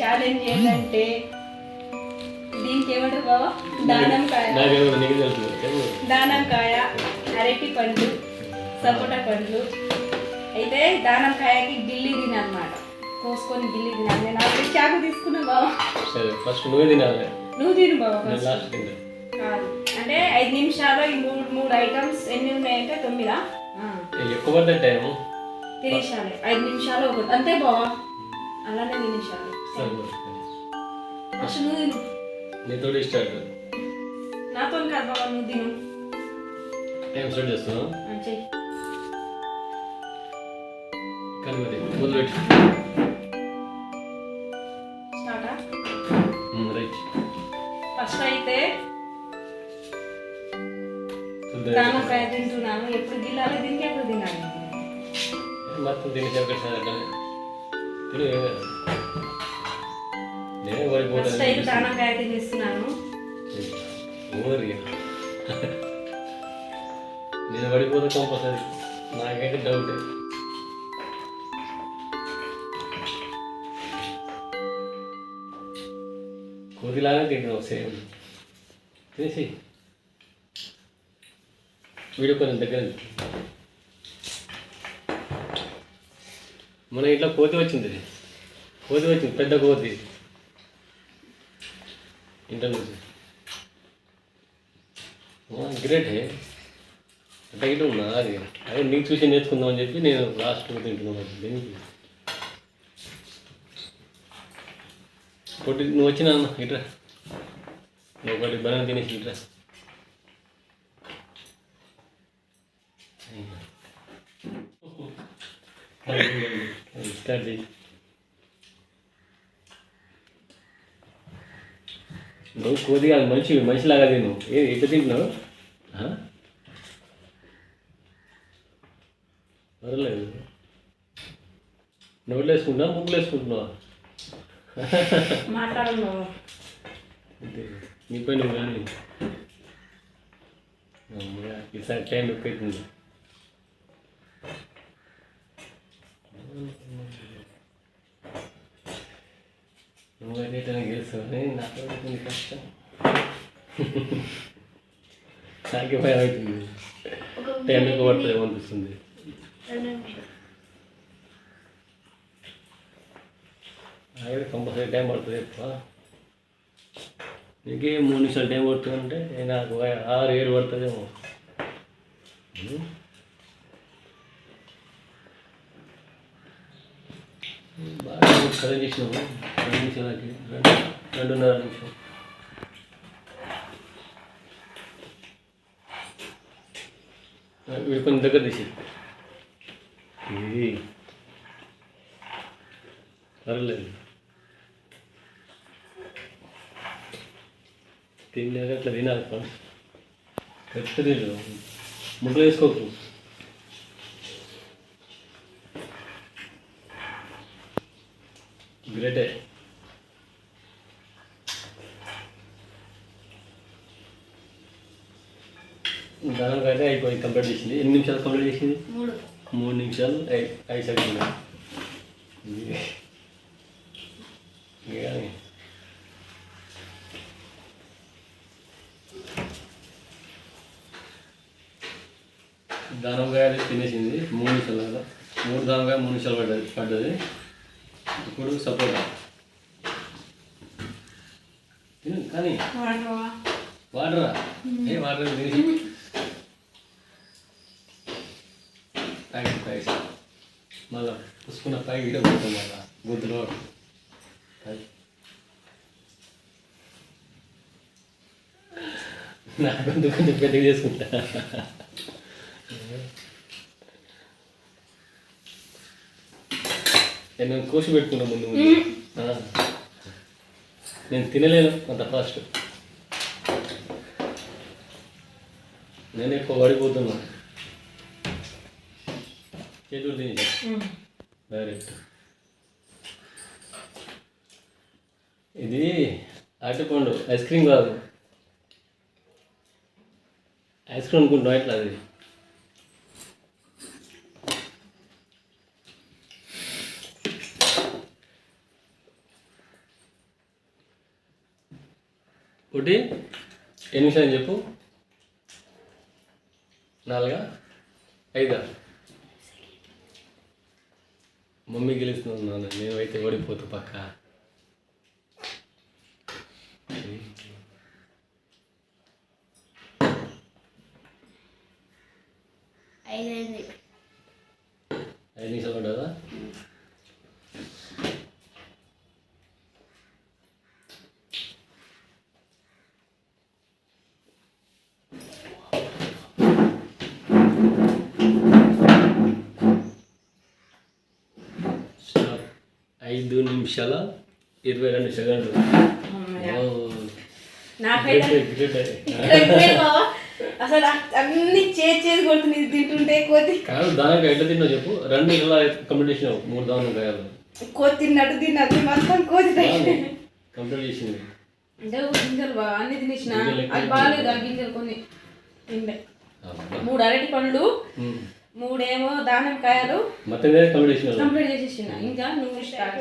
Challenge ఏంటంటే దీనికి ఏమంటారు బాబా దానంకాయ. దానంకాయ అరటి పండ్లు సపోటా పండ్లు అయితే దానంకాయకి గిల్లి తినమాట కోసుకొని గిల్లి తినాలి. నేను ఆల్రెడీ చాకు తీసుకున్నా బాబా ఫస్ట్ నువ్వే తినాలి. నువ్వు తిను బాబా కాదు. అంటే ఐదు నిమిషాలు ఈ మూడు మూడు ఐటమ్స్ ఎన్ని ఉన్నాయంటే తొమ్మిదా? ఎక్కువ తినేసాలి. ఐదు నిమిషాలు ఒకటి అంతే బావా. అలానే తినేసాలి. మరి. ఫస్ట్ నువ్వు తిను నీతో స్టార్ట్ నాతో కాదు బాబా నువ్వు తిను. టైం స్టార్ట్ చేస్తున్నావు చెయ్యి. కానీ మరి మొదలుపెట్టి స్టార్టా? రైట్. ఫస్ట్ అయితే దామకాయ తింటున్నాను ఎప్పుడు గిల్లాలి దీనికి ఎప్పుడు తినాలి? మొత్తం అట్లనే తిను ఏం నేనే ఫస్ట్ అయితే దానకాయ తినేస్తున్నాను ఊరి నేను పడిపోతే కంపల్సరీ నాకైతే డౌట్ కోతిలాగా తింటున్నావు సేమ్. తినేసి వీడియో కొంచెం దగ్గర. మన ఇంట్లో కోతి వచ్చింది. కోతి వచ్చింది పెద్ద కోతి. ఇంటర్ నుంచి గ్రేట్ ఇటు ఉన్నా అది. అదే నీకు చూసి నేర్చుకుందాం అని చెప్పి నేను లాస్ట్ తింటున్నాను దేనికి? ఒకటి నువ్వు వచ్చినా ఇట్రా నువ్వు ఒకటి బనానా తినేసి ఇట్రా స్టార్ట్ చేయి నువ్వు కోది కాదు మనిషి మనిషిలాగా తిను. ఏ ఎట్లా తింటున్నావు? ఆ? పర్లేదు. నోట్లు వేసుకుంటున్నా ముగ్గులు వేసుకుంటున్నావా నీ పని నువ్వు కానీ. ఈసారి టైం ఎక్కువ అవుతుంది నువ్వైతే ఎట్లా నాకు అవుతుంది కష్టం నాకే భయం అవుతుంది టైం ఎక్కువ పడుతుంది అనిపిస్తుంది అయితే కంపల్సరీ టైం పడుతుంది ఎక్కువ నీకే మూడు నిమిషాలు టైం పడుతుంది అంటే నాకు ఆరు ఏడు పడుతుందేమో బాగా కరెక్ట్ చేసినాము నిమిషాలకి రెండు రెండున్నర నిమిషం వీడు కొంచెం దగ్గర తీసి ఇది పర్లేదు తిన్నాక అట్లా తినాలి పని పెద్ద తిను ముద్ర వేసుకోకు గ్రేటే దానికి అయితే అయిపోయింది కంప్లీట్ చేసింది. ఎన్ని నిమిషాలు కంప్లీట్ చేసింది? మూడు. నిమిషాలు? ఐ- ఐదు కానీ దానవకాయ తినేసింది. మూడు నిమిషాలు కదా. మూడు దానవకాయ మూడు నిమిషాలు పడ్డది పడ్డది. ఇప్పుడు సపోటా. తిను కానీ వాడు బాబా వాటరా? ఏ వాటర్? ప్యాకెట్ మళ్ళా పుసుకున్న పై ఇడ పోతాం మళ్ళా గుద్దులో పై. కొంచెం కొంచెం పెద్దగా చేసుకుంటా? నేను కోసి పెట్టుకున్నా ముందు. నేను తినలేను అంత ఫాస్ట్ నేను ఎక్కువ పడిపోతున్నా. డైరెక్ట్ ఇది అరటిపండు ఐస్ క్రీమ్ కాదు. ఐస్ క్రీమ్ అనుకుంటున్నావు ఎట్లా అది? ఒకటి ఎన్ని నిమిషాలు చెప్పు? నాలుగా? ఐదా? మమ్మీ గెలుస్తున్నాను నేను అయితే ఓడిపోతూ పక్క. ఐదు నిమిషాలు ఉండదా స్టాప్. ఐదు నిమిషాల ఇరవై రెండు సెకండ్లు. అసలు అన్ని చేసి చేసి కొడుతుంది తింటుంటే కోతి కాదు దానికి ఎట్లా తిన్నావు చెప్పు? రెండు ఇలా కంప్లీట్ చేసినావు మూడు దాని కాయాలి కోతి తిన్నట్టు తిన్నట్టు మొత్తం కోతి. కంప్లీట్ చేసింది. అంటే గింజలు బా అన్ని తినేసిన. అది బాగాలేదు ఆ గింజలు కొన్ని. తిండే. మూడు అరటి పండ్లు. మూడేమో దానిమ్మకాయలు కంప్లీట్ చేసేసిన. ఇంకా నువ్వు స్టార్ట్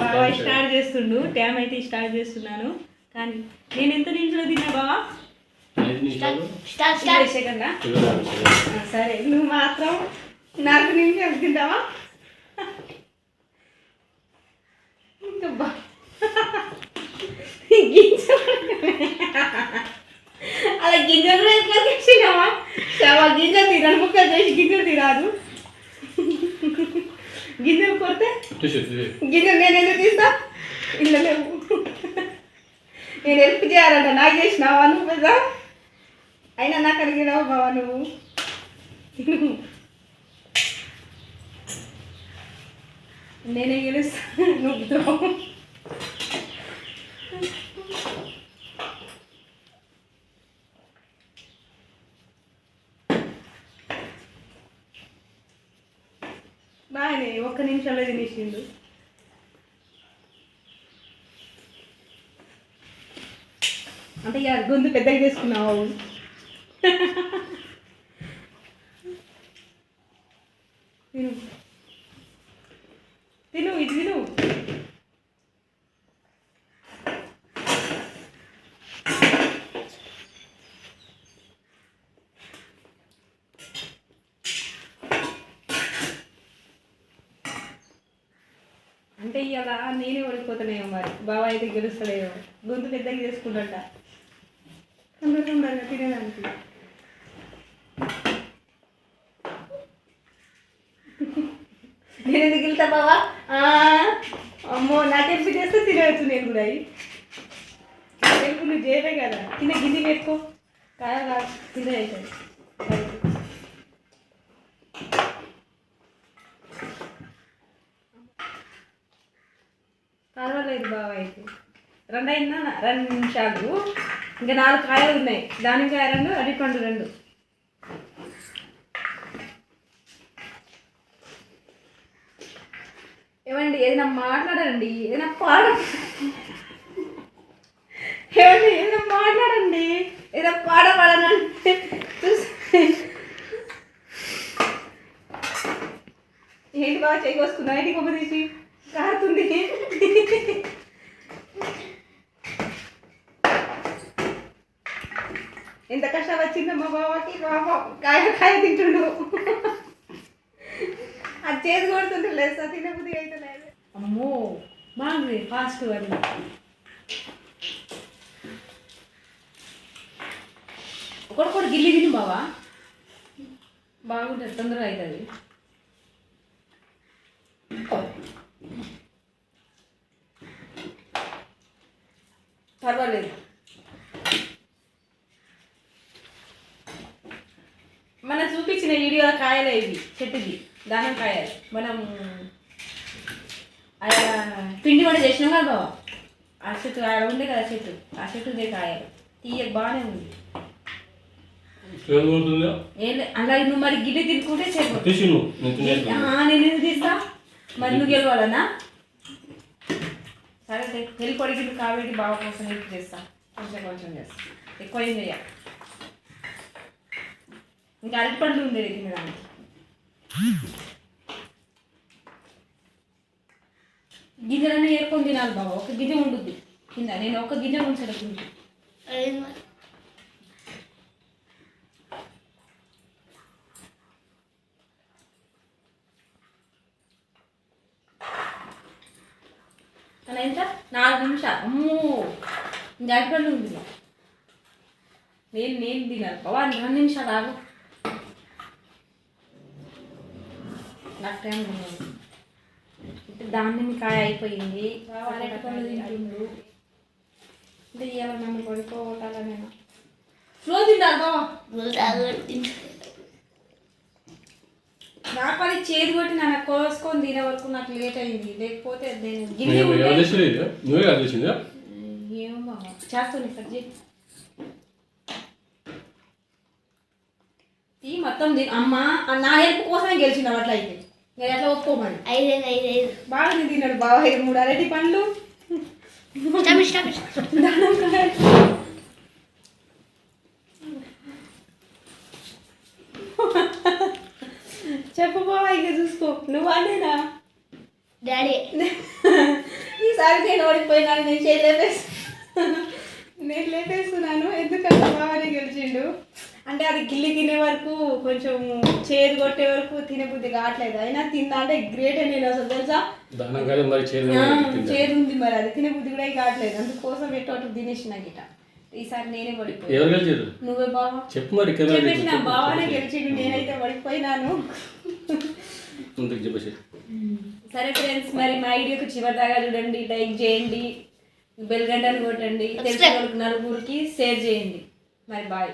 బాగా స్టార్ట్ చేస్తుండు. ట్యామ్ అయితే స్టార్ట్ చేస్తున్నాను. కానీ నేను ఎంత నిమిషంలో తిన్నా బావా. సరే నువ్వు మాత్రం నాలుగు నిమిషాలు తింటావా? ఇంకా బా. అలా గింజలు కూడా ఎట్లా తెచ్చినావా? చాలా గింజలు తినను ముక్కలు చేసి గింజలు తిరాదు గింజలు కొడితే గింజలు నేను ఎందుకు తీస్తా? ఇల్లు లేవు. నేను హెల్ప్ చేయాలంట నాకు చేసినావా నువ్వు కదా. అయినా నాకు అడిగినావు బావా నువ్వు? నేనే గెలుస్తా నువ్వు బాగానే ఒక్క నిమిషాలే తినేసిండు అంటే ఇక గొంతు పెద్దగా చేసుకున్నావు తిను. తిను ఇది తిను. అంటే ఇవాళ నేనే ఓడిపోతున్నాయో మరి. బావ అయితే గెలుస్తలేమో గొంతు పెద్దగా చేసుకుంటా తొందరగా తొందరగా తినేదానికి. నేను ఎందుకు వెళ్తా బావా? ఆ, అమ్మో నాకెంపు చేస్తే తినవచ్చు నేను కూడా అవి. తెలుగు నువ్వు చేయలే కదా. కింద గిన్నె పెట్టుకో. కాదు కింద అవుతుంది పర్వాలేదు అయితే రెండు అయిందా? రెండు నిమిషాలు. ఇంకా నాలుగు కాయలు ఉన్నాయి. దానికాయ రెండు అరటిపండు రెండు. ఏమండి ఏదైనా మాట్లాడండి. ఏదైనా పాడ. ఏమండి ఏదైనా మాట్లాడండి. ఏదైనా పాడపాడనంటే ఏంటి బాగా చేయి ఏంటి కొమ్మ తీసి? కారుతుంది. ఎంత కష్టం వచ్చిందమ్మా బాబాకి బాబా కాయ కాయ తింటుండు. అది చేతి కొడుతుంటే లేదు తినబుద్ధి అయితే లేదు. అమ్మో బాగుంది ఫాస్ట్ అది ఒకటి గిల్లి తిని బావా. బాగుంటుంది తొందరగా అవుతుంది. పర్వాలేదు మన వీడియో కాయలే ఇవి చెట్టుది దానం కాయలు. మనం పిండి వంట చేసినాం కదా బావ? ఆ చెట్టు ఆడ ఉండే కదా చెట్టు. ఆ చెట్టుదే కాయలు. తీయ బాగానే ఉంది. అలాగే నువ్వు మరి గిన్నె తినుకుంటే నేను తీస్తా? మరి నువ్వు గెలవాలనా? సరే వెళ్ళి పొడిగి కాబట్టి బావ కోసం చేస్తా. కొంచెం కొంచెం చేస్తా. ఎక్కువ ఏం చేయ ఇంకా అరటి పండ్లు ఉండేది తినడానికి గింజలన్నీ ఏరుకొని తినాలి బావ ఒక గింజ ఉండుద్ది కింద నేను ఒక గింజ ఉంచడం. అలా ఎంత? నాలుగు నిమిషాలు. అమ్మో! జాగ్రత్తలు ఉంది. నేను నేను తినాలి. బావా నాలుగు నిమిషాలు ఆగు. ఉన్నది ఇప్పుడు అయిపోయింది. తింటుండు అంటే ఇవాళ నన్ను పడుకోవాలా నేను తింటాను పని చేతి కొట్టి నన్ను కోసుకొని తినే వరకు నాకు లేట్ అయింది. లేకపోతే ఎవరు ఇది? ఏమో బాబా చేస్తాను ఈ మొత్తం అమ్మ నా హెల్ప్ కోసమే గెలిచిన అట్లా అయితే. నేను ఎట్లా ఒప్పుకోమని ఐదైదు ఐదైదు బాగా నేను తిన్నాడు బాగా ఐదు మూడు అరటి పండ్లు. చెప్పు బాబా ఇక చూసుకో. నువ్వు అనేనా డాడీ. ఈసారి నేను ఓడిపోయినాను నేను చేయి లేపేసి నేను లేపేస్తున్నాను. ఎందుకంటే బాగానే గెలిచిండు? అంటే అది గిల్లి తినే వరకు కొంచెం చేదు కొట్టే వరకు తినబుద్ధి కావట్లేదు. అయినా తిందా అంటే గ్రేట్ నేను అసలు తెలుసా? చేదు ఉంది మరి. అది తినబుద్ధి కూడా కావట్లేదు. అందుకోసం ఎటు తినేసిన గిట. ఈసారి నేనే పడిపోయి ఎవరు గెలిచారు? నువ్వే బావా. చెప్పు మరి కెమెరా చెప్పేసి నా బావానే గెలిచిండు. నేనైతే పడిపోయినాను. సరే ఫ్రెండ్స్ మరి మా వీడియోకి చివరి దాకా చూడండి. లైక్ చేయండి. బెల్ గంటను కొట్టండి. తెలిసిన వాళ్ళకి నలుగురికి షేర్ చేయండి. మరి బాయ్